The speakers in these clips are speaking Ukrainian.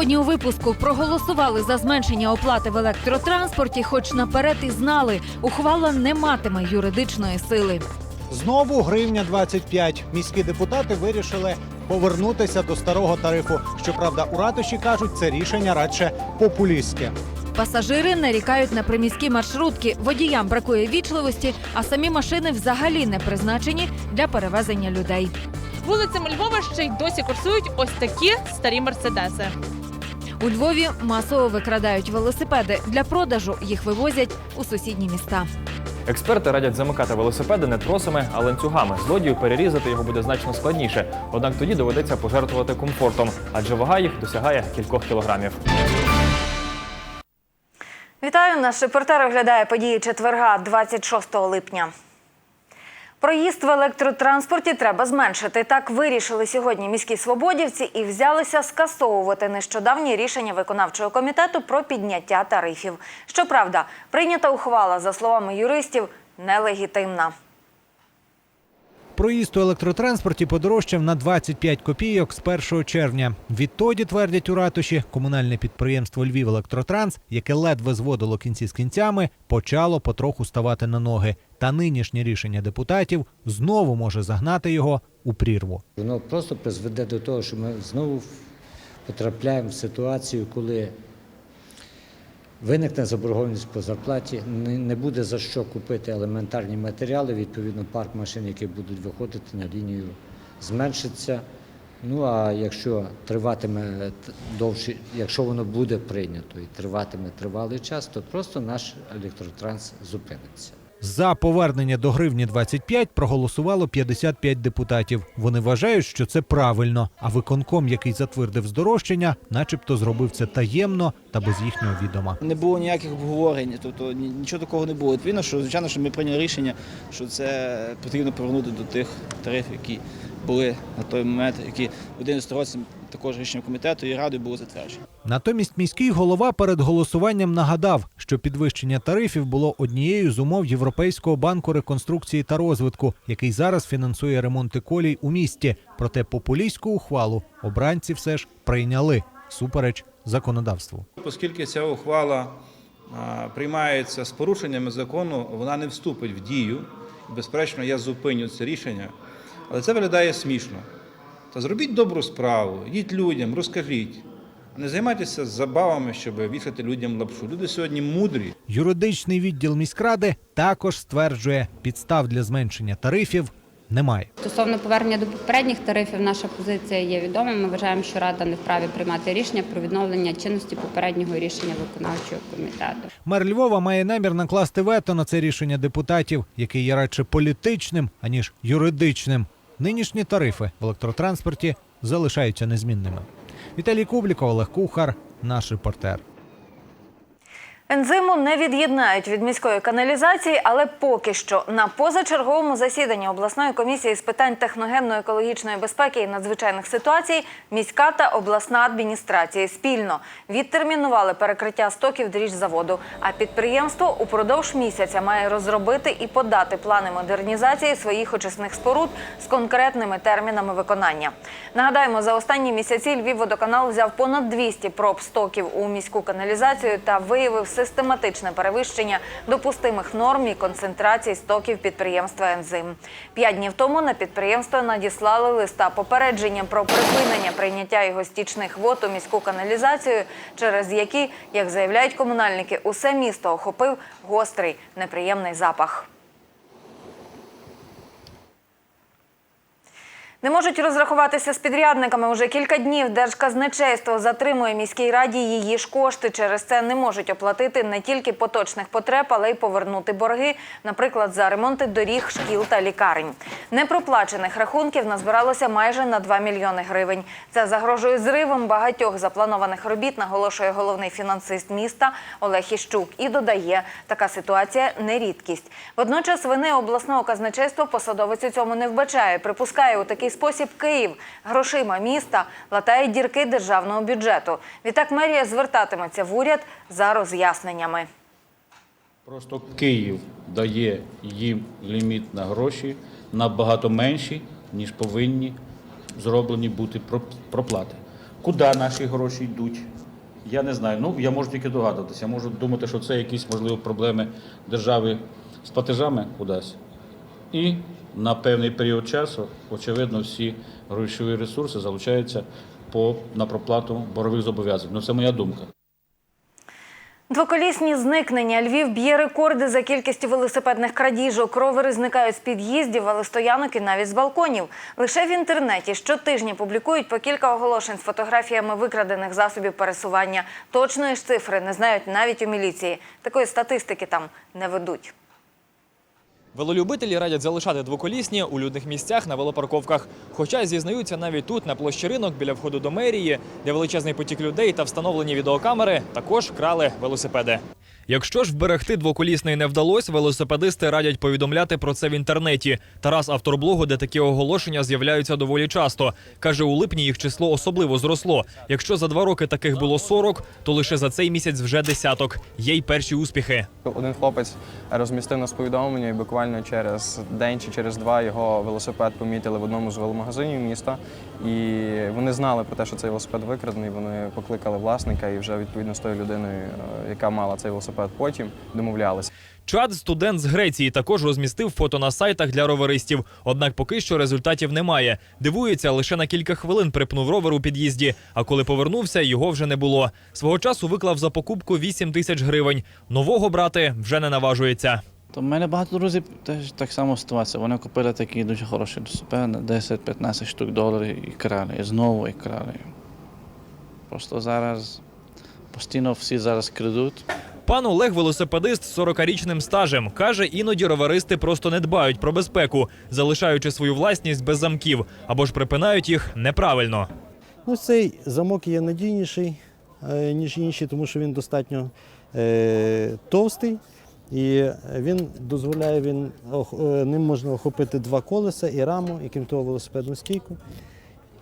Сьогодні у випуску проголосували за зменшення оплати в електротранспорті, хоч наперед і знали, ухвала не матиме юридичної сили. Знову гривня 25. Міські депутати вирішили повернутися до старого тарифу. Щоправда, у ратуші кажуть, це рішення радше популістське. Пасажири нарікають на приміські маршрутки. Водіям бракує вічливості, а самі машини взагалі не призначені для перевезення людей. Вулицями Львова ще й досі курсують ось такі старі мерседеси. У Львові масово викрадають велосипеди. Для продажу їх вивозять у сусідні міста. Експерти радять замикати велосипеди не тросами, а ланцюгами. Злодію перерізати його буде значно складніше. Однак тоді доведеться пожертвувати комфортом, адже вага їх досягає кількох кілограмів. Вітаю! Наш репортер оглядає події четверга, 26 липня. Проїзд в електротранспорті треба зменшити. Так вирішили сьогодні міські свободівці і взялися скасовувати нещодавнє рішення виконавчого комітету про підняття тарифів. Щоправда, прийнята ухвала, за словами юристів, нелегітимна. Проїзд у електротранспорті подорожчав на 25 копійок з 1 червня. Відтоді, твердять у ратуші, комунальне підприємство Львів Електротранс, яке ледве зводило кінці з кінцями, почало потроху ставати на ноги. Та нинішнє рішення депутатів знову може загнати його у прірву. Воно просто призведе до того, що ми знову потрапляємо в ситуацію, коли виникне заборгованість по зарплаті, не буде за що купити елементарні матеріали, відповідно, парк машин, які будуть виходити на лінію, зменшиться. Ну а якщо триватиме довше, якщо воно буде прийнято і триватиме тривалий час, то просто наш електротранс зупиниться. За повернення до гривні 25 проголосувало 55 депутатів. Вони вважають, що це правильно. А виконком, який затвердив здорожчання, начебто зробив це таємно та без їхнього відома. Не було ніяких обговорень, тобто нічого такого не було. Відповідно, що звичайно, що ми прийняли рішення, що це потрібно повернути до тих тарифів, які були на той момент, які в 11 році також рішенням комітету і радою було затверджено. Натомість міський голова перед голосуванням нагадав, що підвищення тарифів було однією з умов Європейського банку реконструкції та розвитку, який зараз фінансує ремонти колій у місті. Проте популістську ухвалу обранці все ж прийняли супереч законодавству. Оскільки ця ухвала приймається з порушеннями закону, вона не вступить в дію. Безперечно, я зупиню це рішення, але це виглядає смішно. Та зробіть добру справу, йдіть людям, розкажіть. Не займайтеся забавами, щоб вішати людям лапшу. Люди сьогодні мудрі. Юридичний відділ міськради також стверджує, підстав для зменшення тарифів немає. Стосовно повернення до попередніх тарифів, наша позиція є відома. Ми вважаємо, що Рада не вправі приймати рішення про відновлення чинності попереднього рішення виконавчого комітету. Мер Львова має намір накласти вето на це рішення депутатів, яке є радше політичним аніж юридичним. Нинішні тарифи в електротранспорті залишаються незмінними. Віталій Кубліков, Олег Кухар, наш репортер. Ензиму не від'єднають від міської каналізації, але поки що на позачерговому засіданні обласної комісії з питань техногенно-екологічної безпеки і надзвичайних ситуацій міська та обласна адміністрації спільно відтермінували перекриття стоків дріжзаводу. А підприємство упродовж місяця має розробити і подати плани модернізації своїх очисних споруд з конкретними термінами виконання. Нагадаємо, за останні місяці Львівводоканал взяв понад 200 проб стоків у міську каналізацію та виявив систематичне перевищення допустимих норм і концентрацій стоків підприємства «Ензим». П'ять днів тому на підприємство надіслали листа попередження про припинення прийняття його стічних вод у міську каналізацію, через які, як заявляють комунальники, усе місто охопив гострий неприємний запах. Не можуть розрахуватися з підрядниками. Уже кілька днів Держказначейство затримує міській раді її ж кошти. Через це не можуть оплатити не тільки поточних потреб, але й повернути борги, наприклад, за ремонти доріг, шкіл та лікарень. Непроплачених рахунків назбиралося майже на 2 мільйони гривень. Це загрожує зривом багатьох запланованих робіт, наголошує головний фінансист міста Олег Іщук. І додає, така ситуація не рідкість. Водночас вини обласного казначейства посадовець у цьому не вбачає. Припускає у такий спосіб Київ грошима міста латає дірки державного бюджету. Відтак мерія звертатиметься в уряд за роз'ясненнями. Просто Київ дає їм ліміт на гроші набагато менші, ніж повинні зроблені бути проплати. Куди наші гроші йдуть? Я не знаю. Ну, я можу тільки догадуватися. Я можу думати, що це якісь, можливо, проблеми держави з платежами кудись. І на певний період часу, очевидно, всі грошові ресурси залучаються по, на проплату борових зобов'язань. Ну, це моя думка. Двоколісні зникнення. Львів б'є рекорди за кількістю велосипедних крадіжок. Ровери зникають з під'їздів, велостоянок і навіть з балконів. Лише в інтернеті щотижня публікують по кілька оголошень з фотографіями викрадених засобів пересування. Точної ж цифри не знають навіть у міліції. Такої статистики там не ведуть. Велолюбителі радять залишати двоколісні у людних місцях на велопарковках. Хоча зізнаються навіть тут, на площі ринок, біля входу до мерії, де величезний потік людей та встановлені відеокамери, також крали велосипеди. Якщо ж вберегти двоколісний не вдалося, велосипедисти радять повідомляти про це в інтернеті. Тарас автор блогу, де такі оголошення з'являються доволі часто. Каже, у липні їх число особливо зросло. Якщо за два роки таких було 40, то лише за цей місяць вже десяток. Є й перші успіхи. Один хлопець розмістив нас повідомлення, і буквально через день чи через два його велосипед помітили в одному з веломагазинів міста. І вони знали про те, що цей велосипед викрадений. Вони покликали власника і вже відповідно з тою людиною, е, яка мала цей велосипед потім, домовлялися. Чад, студент з Греції, також розмістив фото на сайтах для роверистів. Однак поки що результатів немає. Дивується, лише на кілька хвилин припнув ровер у під'їзді. А коли повернувся, його вже не було. Свого часу виклав за покупку 8 тисяч гривень. Нового брати вже не наважується. То в мене багато друзів теж так само ситуація. Вони купили такі дуже хороші велосипеди на 10-15 штук доларів і крали, і знову і крали. Просто зараз постійно всі зараз крадуть. Пан Олег велосипедист з 40-річним стажем. Каже, іноді роверисти просто не дбають про безпеку, залишаючи свою власність без замків або ж припинають їх неправильно. Ну, цей замок є надійніший, е, ніж інші, тому що він достатньо е, товстий. І він дозволяє, він, е, ним можна охопити два колеса і раму, і крім того велосипедну стійку.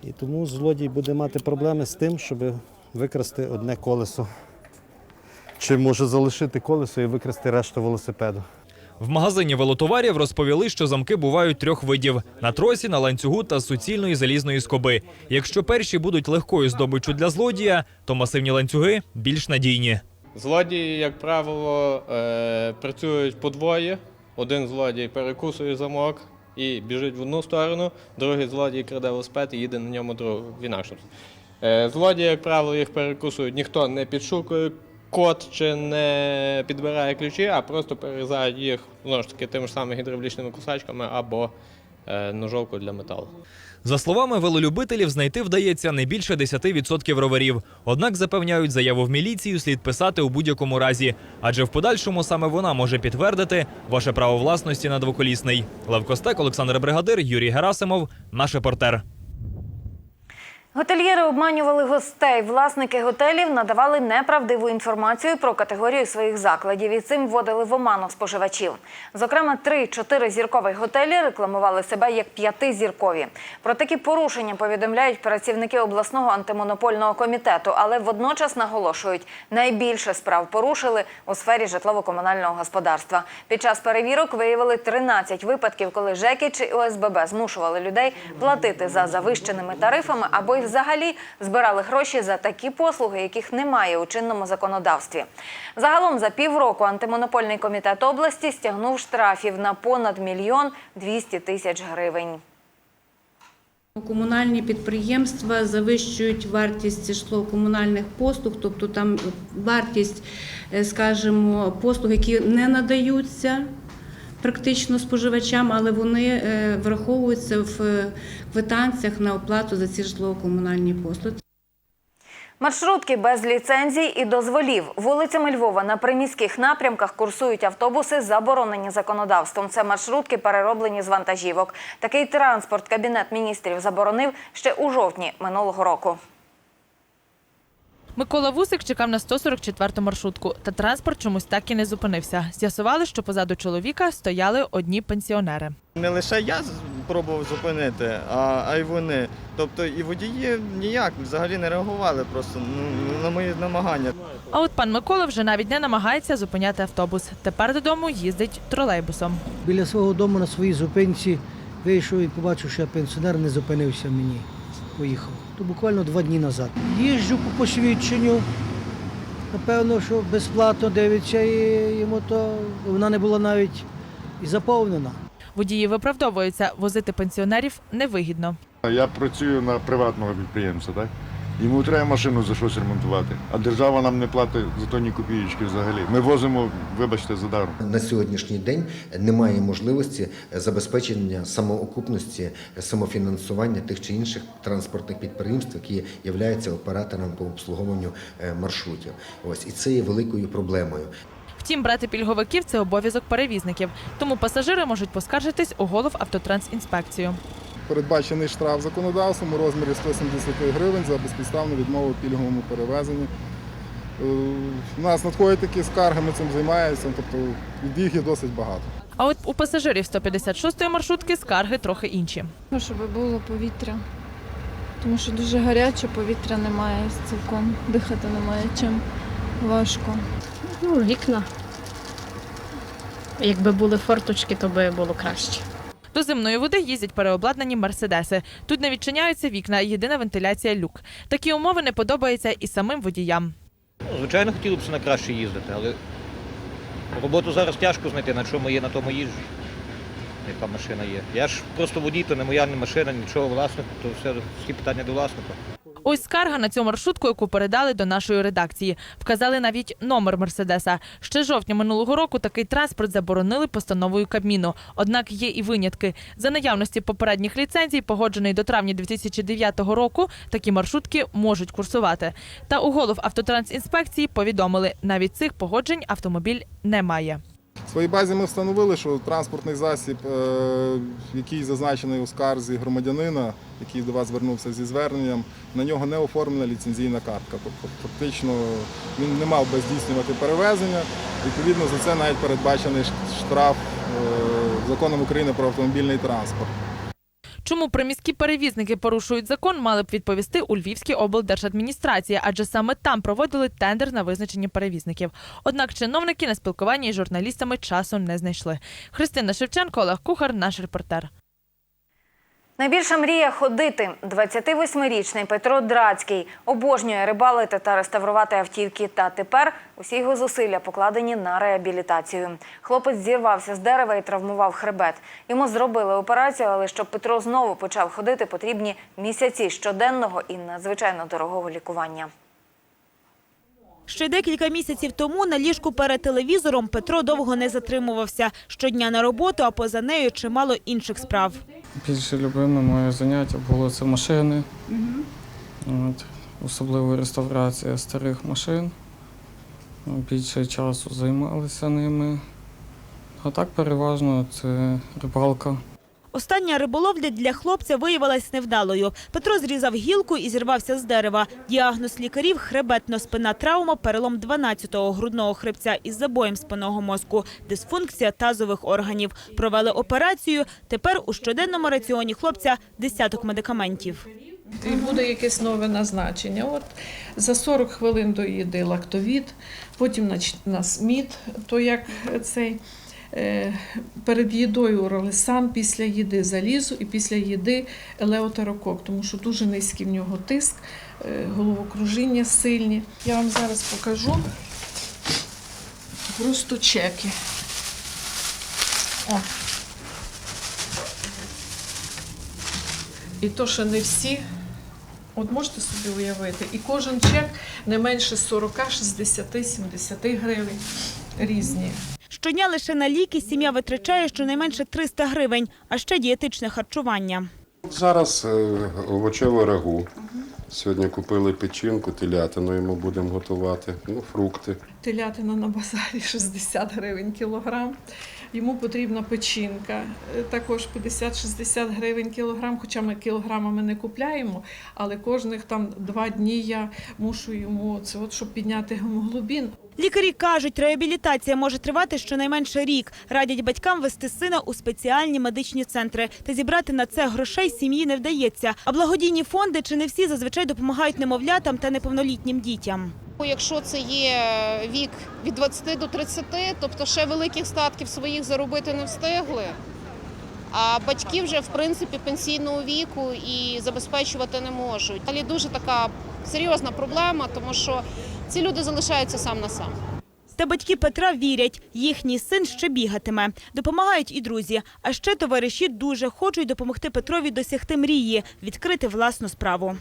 І тому злодій буде мати проблеми з тим, щоб викрасти одне колесо. Чи може залишити колесо і викрасти решту велосипеду. В магазині велотоварів розповіли, що замки бувають трьох видів: на тросі, на ланцюгу та з суцільної залізної скоби. Якщо перші будуть легкою здобиччю для злодія, то масивні ланцюги більш надійні. Злодії, як правило, е, працюють подвоє. Один злодій перекусує замок і біжить в одну сторону, другий злодій краде велосипед і їде на ньому в інакшу. Е, злодії, як правило, їх перекусують. Ніхто не підшукує код чи не підбирає ключі, а просто перерізають їх знову ж таки тими ж самими гідравлічними кусачками або е, ножовкою для металу. За словами велолюбителів, знайти вдається не більше 10% роверів. Однак запевняють, заяву в міліцію слід писати у будь-якому разі, адже в подальшому саме вона може підтвердити ваше право власності на двоколісний. Лев Костек, Олександр Бригадир, Юрій Герасимов, наш репортер. Готельєри обманювали гостей. Власники готелів надавали неправдиву інформацію про категорію своїх закладів і цим вводили в оману споживачів. Зокрема, три-чотири зіркових готелі рекламували себе як п'ятизіркові. Про такі порушення повідомляють працівники обласного антимонопольного комітету, але водночас наголошують, найбільше справ порушили у сфері житлово-комунального господарства. Під час перевірок виявили 13 випадків, коли ЖЕКи чи ОСББ змушували людей платити за завищеними тарифами або й взагалі збирали гроші за такі послуги, яких немає у чинному законодавстві. Загалом за півроку антимонопольний комітет області стягнув штрафів на понад мільйон 200 тисяч гривень. Комунальні підприємства завищують вартість житлово-комунальних послуг, тобто там вартість, е, скажімо, послуг, які не надаються практично споживачам, але вони е, враховуються в е, квитанціях на оплату за ці житлово-комунальні послуги. Маршрутки без ліцензій і дозволів. Вулицями Львова на приміських напрямках курсують автобуси, заборонені законодавством. Це маршрутки, перероблені з вантажівок. Такий транспорт Кабінет міністрів заборонив ще у жовтні минулого року. Микола Вусик чекав на 144 маршрутку, та транспорт чомусь так і не зупинився. З'ясували, що позаду чоловіка стояли одні пенсіонери. Не лише я пробував зупинити, а, а й вони. Тобто і водії ніяк взагалі не реагували просто ну, на мої намагання. А от пан Микола вже навіть не намагається зупиняти автобус. Тепер додому їздить тролейбусом. Біля свого дому на своїй зупинці вийшов і побачив, що я пенсіонер не зупинився мені. Поїхав. То буквально два дні назад. Їжджу по посвідченню. Напевно, що безплатно дивиться і йому то вона не була навіть і заповнена. Водії виправдовуються, возити пенсіонерів невигідно. Я працюю на приватного підприємця, так? Йому треба машину за щось ремонтувати, а держава нам не платить за то ні копієчки взагалі. Ми возимо, вибачте, за даром. На сьогоднішній день немає можливості забезпечення самоокупності, самофінансування тих чи інших транспортних підприємств, які являються операторами по обслуговуванню е, маршрутів. Ось і це є великою проблемою. Втім, брати пільговиків це обов'язок перевізників, тому пасажири можуть поскаржитись у голов автотрансінспекцію. Передбачений штраф законодавством у розмірі 170 гривень за безпідставну відмову в пільговому перевезенні. Е, У нас надходять такі скарги, ми цим займаємося, тобто їх є досить багато. А от у пасажирів 156-ї маршрутки скарги трохи інші. Ну, Щоб було повітря. Тому що дуже гаряче, повітря немає цілком, дихати немає чим важко. Ну, вікна. Якби були форточки, то би було краще. До земної води їздять переобладнані мерседеси. Тут не відчиняються вікна, єдина вентиляція люк. Такі умови не подобаються і самим водіям. Ну, Звичайно, хотіли б на краще їздити, але роботу зараз тяжко знайти, на чому є, на тому їжджу. Яка машина є. Я ж просто водій, то не моя не машина, нічого власника, то все всі питання до власника. Ось скарга на цю маршрутку, яку передали до нашої редакції. Вказали навіть номер Мерседеса. Ще жовтня минулого року такий транспорт заборонили постановою Кабміну. Однак є і винятки. За наявності попередніх ліцензій, погоджений до травня 2009 року, такі маршрутки можуть курсувати. Та у голов автотрансінспекції повідомили, навіть цих погоджень автомобіль не має. В своїй базі ми встановили, що транспортний засіб, е, який зазначений у скарзі громадянина, який до вас звернувся зі зверненням, на нього не оформлена ліцензійна картка. Тобто фактично він не мав би здійснювати перевезення. Відповідно, за це навіть передбачений штраф е, законом України про автомобільний транспорт. Чому приміські перевізники порушують закон, мали б відповісти у Львівській облдержадміністрації, адже саме там проводили тендер на визначення перевізників. Однак чиновники на спілкуванні із журналістами часу не знайшли. Христина Шевченко, Олег Кухар, наш репортер. Найбільша мрія ходити. 28-річний Петро Драцький обожнює рибалити та реставрувати автівки. Та тепер усі його зусилля покладені на реабілітацію. Хлопець зірвався з дерева і травмував хребет. Йому зробили операцію, але щоб Петро знову почав ходити, потрібні місяці щоденного і надзвичайно дорогого лікування. Ще декілька місяців тому на ліжку перед телевізором Петро довго не затримувався. Щодня на роботу, а поза нею чимало інших справ. Більше любиме моє заняття було це машини, От, особливо реставрація старих машин. Більше часу займалися ними. А так переважно це рибалка. Остання риболовля для хлопця виявилась невдалою. Петро зрізав гілку і зірвався з дерева. Діагноз лікарів – хребетно-спинна травма, перелом 12-го грудного хребця із забоєм спинного мозку, дисфункція тазових органів. Провели операцію. Тепер у щоденному раціоні хлопця десяток медикаментів. І буде якесь нове назначення. От за 40 хвилин до їди лактовід, потім у мід, то як цей перед їдою уролесан, після їди залізу і після їди елеутерокок, тому що дуже низький в нього тиск, е, головокружіння сильні. Я вам зараз покажу просто чеки. О. І то, що не всі, от можете собі уявити, і кожен чек не менше 40, 60, 70 гривень різні. Щодня лише на ліки сім'я витрачає щонайменше 300 гривень, а ще дієтичне харчування. Зараз е, овочеве рагу. Сьогодні купили печінку, телятину йому будемо готувати, ну, фрукти. Телятина на базарі 60 гривень кілограм. Йому потрібна печінка, е, також 50-60 гривень кілограм, хоча ми кілограмами не купляємо, але кожних там два дні я мушу йому це, от, щоб підняти гемоглобін. Лікарі кажуть, реабілітація може тривати щонайменше рік. Радять батькам вести сина у спеціальні медичні центри. Та зібрати на це грошей сім'ї не вдається. А благодійні фонди чи не всі зазвичай допомагають немовлятам та неповнолітнім дітям. Якщо це є вік від 20 до 30, тобто ще великих статків своїх заробити не встигли, А батьки вже в принципі пенсійного віку і забезпечувати не можуть. Далі дуже така серйозна проблема, тому що ці люди залишаються сам на сам. Та батьки Петра вірять, їхній син ще бігатиме. Допомагають і друзі. А ще товариші дуже хочуть допомогти Петрові досягти мрії – відкрити власну справу.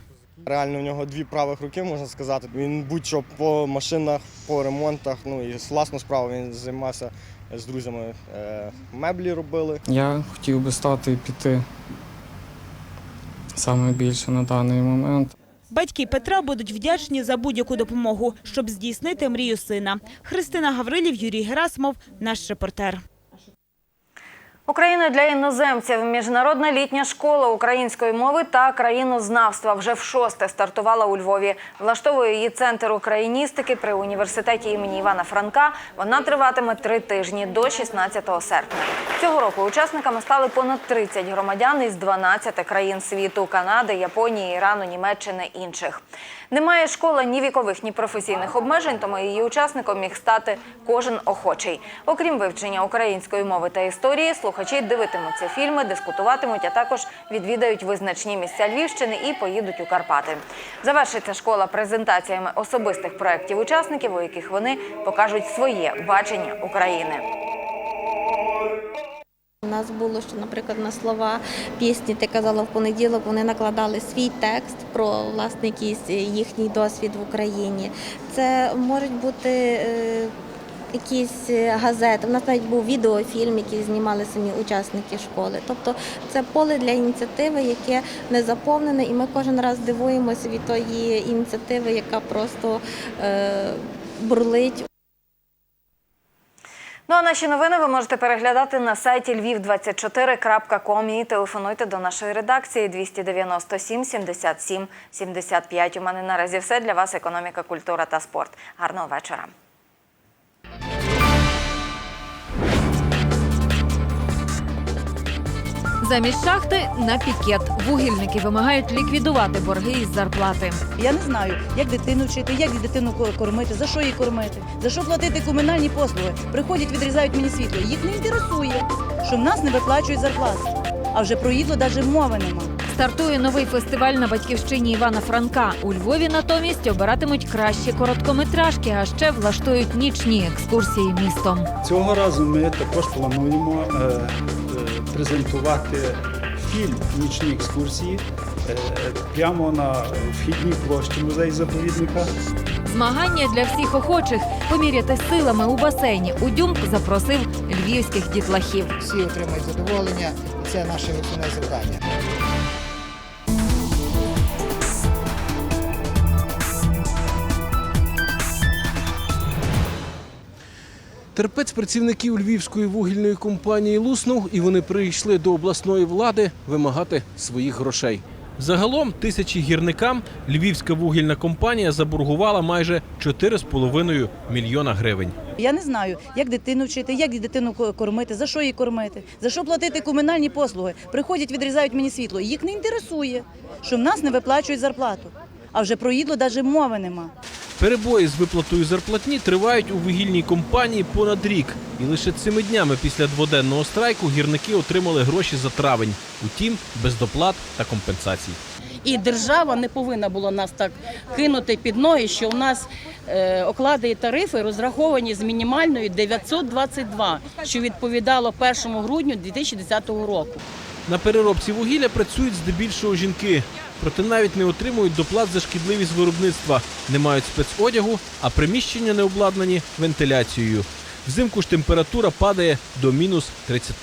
Реально, у нього дві правих руки, можна сказати. Він будь-що по машинах, по ремонтах, ну і з власну справу він займався з друзями. Е, Меблі робили. Я хотів би стати і піти саме більше на даний момент. Батьки Петра будуть вдячні за будь-яку допомогу, щоб здійснити мрію сина. Христина Гаврилів, Юрій Герасимов, наш репортер. Україна для іноземців. Міжнародна літня школа української мови та країнознавства вже в шосте стартувала у Львові. Влаштовує її центр україністики при університеті імені Івана Франка. Вона триватиме три тижні до 16 серпня. Цього року учасниками стали понад 30 громадян із 12 країн світу Канади, Японії, Ірану, Німеччини інших. Немає школа ні вікових, ні професійних обмежень, тому її учасником міг стати кожен охочий. Окрім вивчення української мови та історії, слухачі дивитимуться фільми, дискутуватимуть, а також відвідають визначні місця Львівщини і поїдуть у Карпати. Завершиться школа презентаціями особистих проєктів учасників, у яких вони покажуть своє бачення України. У нас було, що, наприклад, на слова пісні ти казала в понеділок, вони накладали свій текст про власне якийсь їхній досвід в Україні. Це можуть бути е, якісь газети. У нас навіть був відеофільм, який знімали самі учасники школи. Тобто це поле для ініціативи, яке не заповнене, і ми кожен раз дивуємося від тої ініціативи, яка просто е, бурлить Ну а наші новини ви можете переглядати на сайті lviv24.com і телефонуйте до нашої редакції 297 77 75. У мене наразі все для вас. Економіка, культура та спорт. Гарного вечора. Замість шахти на пікет. Вугільники вимагають ліквідувати борги із зарплати. Я не знаю, як дитину вчити, як дитину ко- кормити, за що її кормити, за що платити комунальні послуги. Приходять, відрізають мені світло. Їх не інтересує, що в нас не виплачують зарплату. А вже про їдло навіть мови нема. Стартує новий фестиваль на батьківщині Івана Франка. У Львові натомість обиратимуть кращі короткометражки, а ще влаштують нічні екскурсії містом. Цього разу ми також плануємо е, презентувати фільм Нічні екскурсії е, прямо на вхідній площі музею заповідника. Змагання для всіх охочих поміряти силами у басейні. у Удюмк запросив львівських дітлахів. Всі отримають задоволення, і це наше основне завдання. Терпець працівників львівської вугільної компанії луснув, і вони прийшли до обласної влади вимагати своїх грошей. Загалом тисячі гірникам львівська вугільна компанія заборгувала майже 4,5 мільйона гривень. Я не знаю, як дитину вчити, як дитину ко- кормити, за що її кормити, за що платити комунальні послуги. Приходять, відрізають мені світло. Їх не інтересує, що в нас не виплачують зарплату. А вже про їдло навіть мови нема. Перебої з виплатою зарплатні тривають у вугільній компанії понад рік. І лише цими днями після дводенного страйку гірники отримали гроші за травень. Утім, без доплат та компенсацій. І держава не повинна була нас так кинути під ноги, що у нас е, оклади і тарифи розраховані з мінімальною 922, що відповідало 1 грудню 2010 року. На переробці вугілля працюють здебільшого жінки, проте навіть не отримують доплат за шкідливість виробництва, не мають спецодягу, а приміщення не обладнані вентиляцією. Взимку ж температура падає до мінус 30.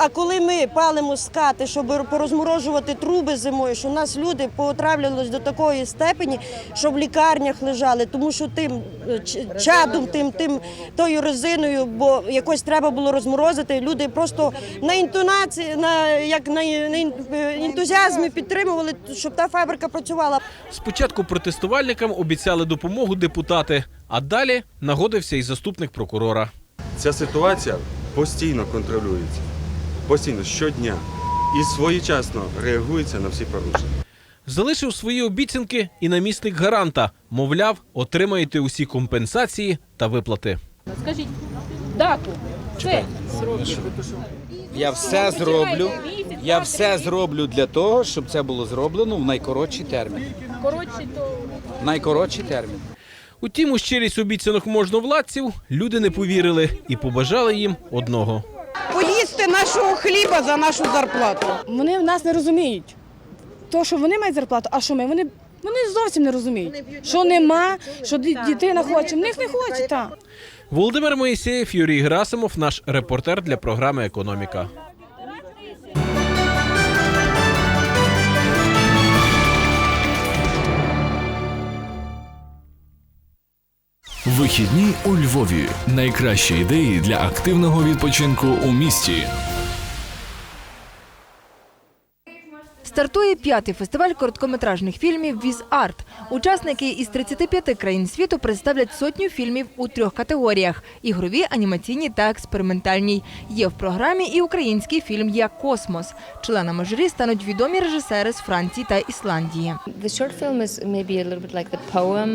А коли ми палимо скати, щоб порозморожувати труби зимою, що у нас люди поотравлювалися до такої степені, що в лікарнях лежали, тому що тим е, ч- чадом, тим, тим тою резиною, бо якось треба було розморозити. Люди просто на інтонації, на як на, на е, ентузіазмі підтримували, щоб та фабрика працювала. Спочатку протестувальникам обіцяли допомогу депутати, а далі нагодився і заступник прокурора. Ця ситуація постійно контролюється, постійно щодня і своєчасно реагується на всі порушення. Залишив свої обіцянки і намісник гаранта. Мовляв, отримаєте усі компенсації та виплати. Скажіть дату. Це Я все зроблю. Я все зроблю для того, щоб це було зроблено в найкоротший термін. Коротший то найкоротший термін. Утім, у щирість обіцяних можновладців люди не повірили і побажали їм одного. Поїсти нашого хліба за нашу зарплату. Вони нас не розуміють. То, що вони мають зарплату, а що ми? Вони, вони зовсім не розуміють. Що нема, що дитина хоче. В них не хоче, так. Володимир Моїсеєв, Юрій Герасимов, наш репортер для програми Економіка. Вихідні у Львові. Найкращі ідеї для активного відпочинку у місті. Стартує п'ятий фестиваль короткометражних фільмів Віз Арт. Учасники із 35 країн світу представлять сотню фільмів у трьох категоріях: ігрові, анімаційні та експериментальні. Є в програмі і український фільм Я Космос. Членами журі стануть відомі режисери з Франції та Ісландії.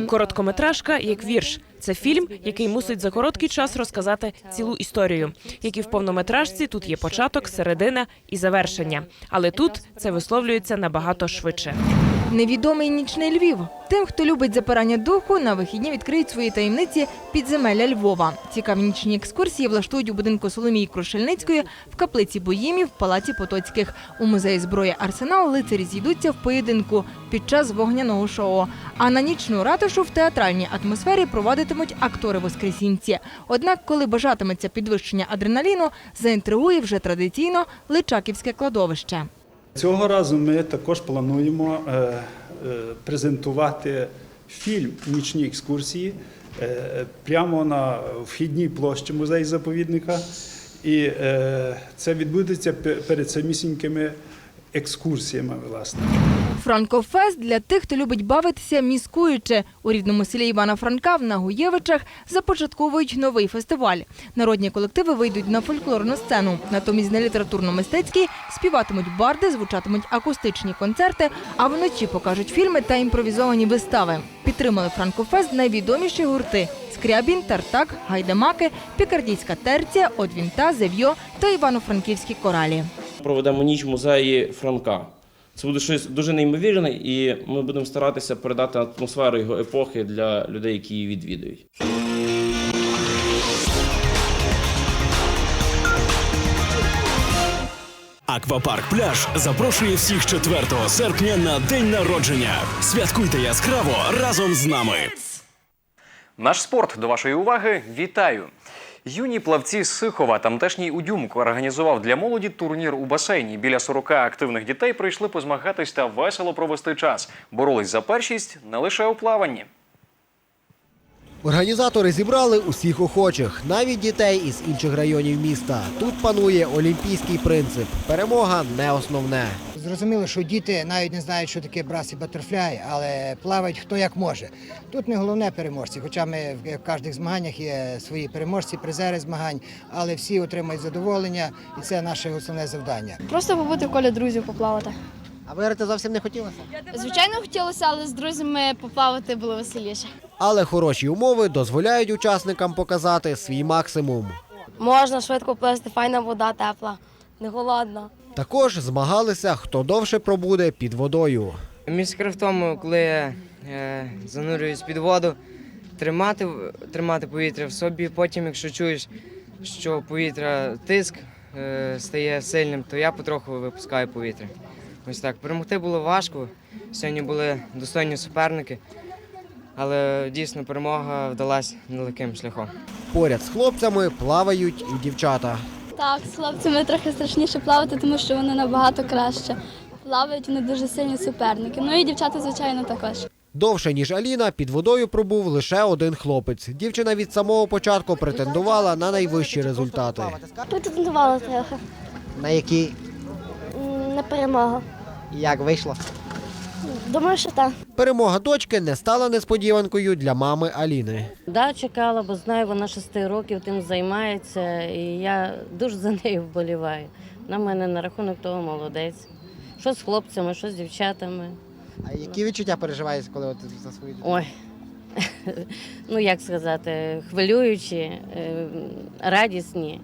Короткометражка як вірш. Це фільм, який мусить за короткий час розказати цілу історію. Як і в повнометражці, тут є початок, середина і завершення. Але тут це висловлюється набагато швидше. Невідомий нічний Львів. Тим, хто любить запирання духу, на вихідні відкриють свої таємниці підземелля Львова. Цікаві нічні екскурсії влаштують у будинку Соломії Крушельницької, в каплиці Боїмів, в палаці Потоцьких. У музеї зброї Арсенал лицарі зійдуться в поєдинку під час вогняного шоу. А на нічну ратушу в театральній атмосфері проводитимуть актори воскресінці. Однак, коли бажатиметься підвищення адреналіну, заінтригує вже традиційно Личаківське кладовище. Цього разу ми також плануємо е, е, презентувати фільм Нічні екскурсії е, прямо на вхідній площі музею заповідника. І це відбудеться перед самісінькими екскурсіями, власне. Франкофест для тих, хто любить бавитися міскуючи. У рідному селі Івана Франка в Нагуєвичах започатковують новий фестиваль. Народні колективи вийдуть на фольклорну сцену. Натомість на літературно-мистецькій співатимуть барди, звучатимуть акустичні концерти, а вночі покажуть фільми та імпровізовані вистави. Підтримали Франкофест найвідоміші гурти: Скрябін, Тартак, Гайдамаки, Пікардійська терція, Одвінта, Зев'йо та Івано-Франківські коралі. Проведемо ніч в музеї Франка. Це буде щось дуже неймовірне, і ми будемо старатися передати атмосферу його епохи для людей, які її відвідують. Аквапарк Пляж запрошує всіх 4 серпня на день народження. Святкуйте яскраво разом з нами. Наш спорт до вашої уваги. Вітаю! Юні плавці з Сихова, тамтешній Удюмк організував для молоді турнір у басейні. Біля 40 активних дітей прийшли позмагатись та весело провести час. Боролись за першість не лише у плаванні. Організатори зібрали усіх охочих, навіть дітей із інших районів міста. Тут панує олімпійський принцип. Перемога не основне. Зрозуміло, що діти навіть не знають, що таке брас і батерфляй, але плавають хто як може. Тут не головне переможці, хоча ми в кожних змаганнях є свої переможці, призери змагань, але всі отримують задоволення, і це наше основне завдання. Просто побути в колі друзів, поплавати. А виграти зовсім не хотілося? Звичайно, хотілося, але з друзями поплавати було веселіше. Але хороші умови дозволяють учасникам показати свій максимум. Можна швидко плисти, файна вода тепла, не голодна. Також змагалися, хто довше пробуде під водою. В тому, коли я е, занурююсь під воду, тримати, тримати повітря в собі. Потім, якщо чуєш, що повітря тиск е, стає сильним, то я потроху випускаю повітря. Ось так. Перемогти було важко. Сьогодні були достойні суперники, але дійсно перемога вдалася нелегким шляхом. Поряд з хлопцями плавають і дівчата. Так, з хлопцями трохи страшніше плавати, тому що вони набагато краще. Плавають вони дуже сильні суперники. Ну і дівчата, звичайно, також. Довше ніж Аліна, під водою пробув лише один хлопець. Дівчина від самого початку претендувала на найвищі результати. Претендувала трохи На які на перемогу. як вийшло? Думаю, що так. Перемога дочки не стала несподіванкою для мами Аліни. Да, чекала, бо знаю, вона шести років тим займається, і я дуже за нею вболіваю. На мене на рахунок того молодець. Що з хлопцями, що з дівчатами. А які відчуття переживаєш, коли от за свої Ой, ну як сказати, хвилюючі, е, радісні.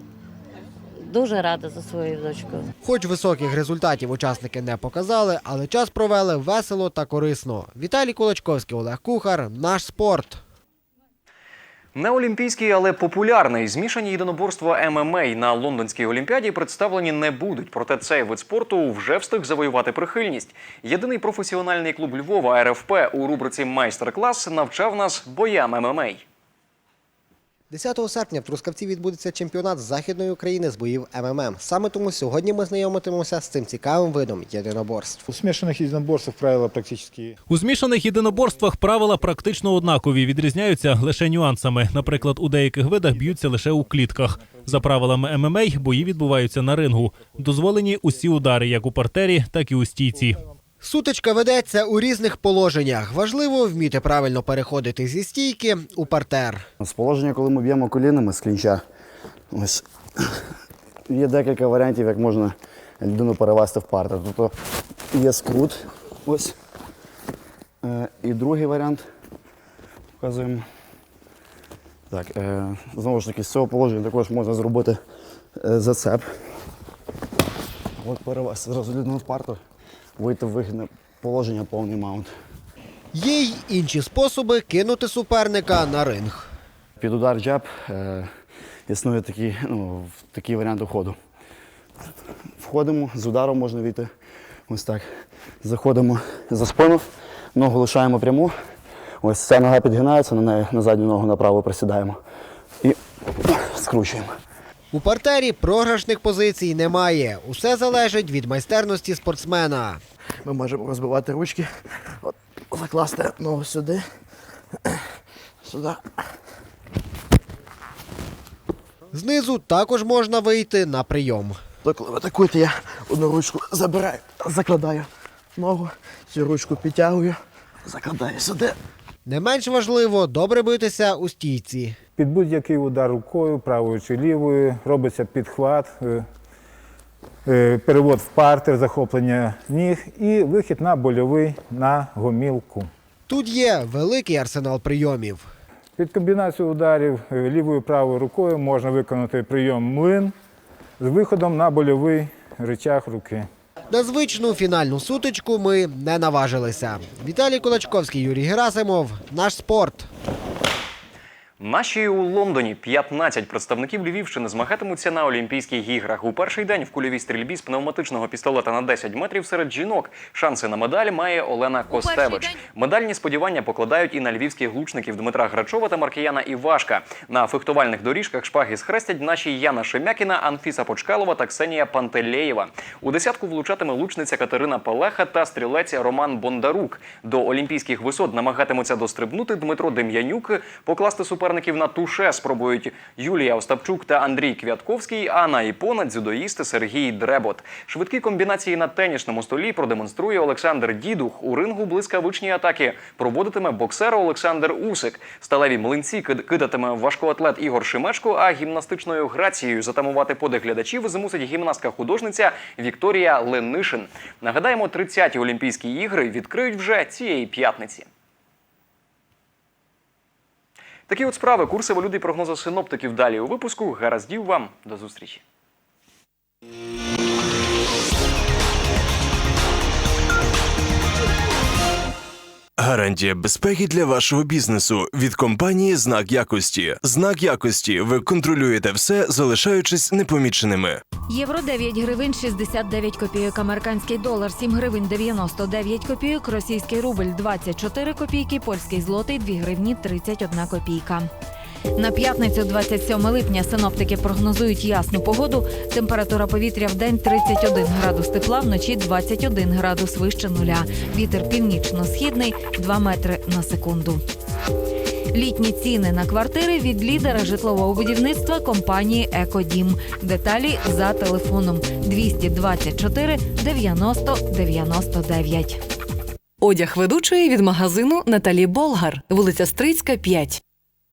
Дуже рада за свою дочку. Хоч високих результатів учасники не показали, але час провели весело та корисно. Віталій Кулачковський, Олег Кухар, наш спорт. Не олімпійський, але популярний. Змішані єдиноборства ММА на лондонській олімпіаді представлені не будуть. Проте цей вид спорту вже встиг завоювати прихильність. Єдиний професіональний клуб Львова РФП у рубриці Майстер-клас навчав нас боям ММА. 10 серпня в Трускавці відбудеться чемпіонат Західної України з боїв МММ. Саме тому сьогодні ми знайомитимемося з цим цікавим видом єдиноборств. У смешанных единоборствах правила практически У змішаних єдиноборствах правила практично однакові, відрізняються лише нюансами. Наприклад, у деяких видах б'ються лише у клітках. За правилами ММА бої відбуваються на рингу. Дозволені усі удари, як у партері, так і у стійці. Сутичка ведеться у різних положеннях. Важливо вміти правильно переходити зі стійки у партер. З положення, коли ми б'ємо колінами з клінча, ось є декілька варіантів, як можна людину перевести в партер. Тобто є скрут, ось. Е, І другий варіант показуємо. Так, е, знову ж таки, з цього положення також можна зробити е, зацеп. От перевести зразу людину в партер, вийти в вигідне положення, повний маунт. Є й інші способи кинути суперника на ринг. Під удар джаб е, існує такий, ну, такий варіант уходу. Входимо, з ударом можна війти. Ось так. Заходимо за спину, ногу лишаємо пряму. Ось ця нога підгинається, на неї на задню ногу направо присідаємо. І скручуємо. У партері програшних позицій немає. Усе залежить від майстерності спортсмена. Ми можемо розбивати ручки, от, закласти ногу сюди, сюди. Знизу також можна вийти на прийом. То коли ви атакуєте, я одну ручку забираю, закладаю ногу, цю ручку підтягую, закладаю сюди. Не менш важливо добре битися у стійці. Під будь-який удар рукою, правою чи лівою, робиться підхват, е, е, перевод в партер, захоплення ніг і вихід на больовий на гомілку. Тут є великий арсенал прийомів. Під комбінацію ударів е, лівою правою рукою можна виконати прийом млин з виходом на больовий речах руки. На звичну фінальну сутичку ми не наважилися. Віталій Кулачковський, Юрій Герасимов, наш спорт. Наші у Лондоні 15 представників Львівщини змагатимуться на Олімпійських іграх. У перший день в кульовій стрільбі з пневматичного пістолета на 10 метрів серед жінок. Шанси на медаль має Олена Костевич. Медальні сподівання покладають і на львівських лучників Дмитра Грачова та Маркіяна Івашка. На фехтувальних доріжках шпаги схрестять наші Яна Шемякіна, Анфіса Почкалова та Ксенія Пантелеєва. У десятку влучатиме лучниця Катерина Палеха та стрілець Роман Бондарук. До олімпійських висот намагатимуться дострибнути Дмитро Дем'янюк, покласти суперників на туше спробують Юлія Остапчук та Андрій Квятковський, а на іпона дзюдоїст Сергій Дребот. Швидкі комбінації на тенісному столі продемонструє Олександр Дідух. У рингу блискавичні атаки проводитиме боксер Олександр Усик. Сталеві млинці кидатиме важкоатлет Ігор Шимечко, а гімнастичною грацією затамувати подих глядачів змусить гімнастка-художниця Вікторія Ленишин. Нагадаємо, 30-ті Олімпійські ігри відкриють вже цієї п'ятниці. Такі от справи, курси валюти і прогнози синоптиків далі у випуску. Гараздів вам до зустрічі. Гарантія безпеки для вашого бізнесу від компанії Знак якості. Знак якості. Ви контролюєте все, залишаючись непоміченими. Євро 9 гривень 69 копійок, американський долар 7 гривень 99 копійок, російський рубль 24 копійки, польський злотий 2 гривні 31 копійка. На п'ятницю, 27 липня, синоптики прогнозують ясну погоду. Температура повітря в день 31 градус тепла, вночі 21 градус вище нуля. Вітер північно-східний 2 метри на секунду. Літні ціни на квартири від лідера житлового будівництва компанії Екодім. Деталі за телефоном 224 90 99. Одяг ведучої від магазину Наталі Болгар, вулиця Стрийська, 5.